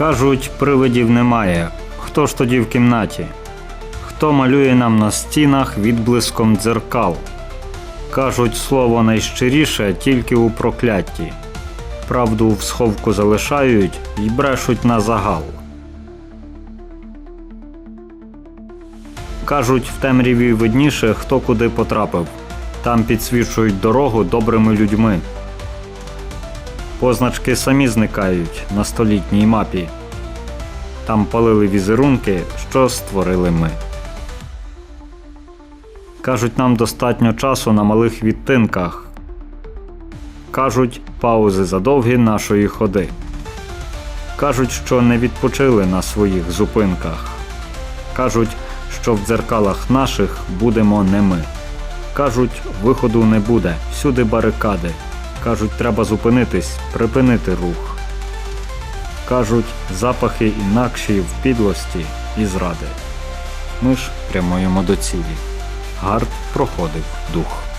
Кажуть, привидів немає. Хто ж тоді в кімнаті? Хто малює нам на стінах відблиском дзеркал? Кажуть, слово найщиріше тільки у проклятті. Правду в сховку залишають і брешуть на загал. Кажуть, в темряві видніше, хто куди потрапив. Там підсвічують дорогу добрими людьми. Позначки самі зникають на столітній мапі. Там палили візерунки, що створили ми. Кажуть, нам достатньо часу на малих відтинках. Кажуть, паузи задовгі нашої ходи. Кажуть, що не відпочили на своїх зупинках. Кажуть, що в дзеркалах наших будемо не ми. Кажуть, виходу не буде, всюди барикади. Кажуть, треба зупинитись, припинити рух. Кажуть, запахи інакші в підлості і зради. Ми ж прямуємо до цілі. Гард проходив дух.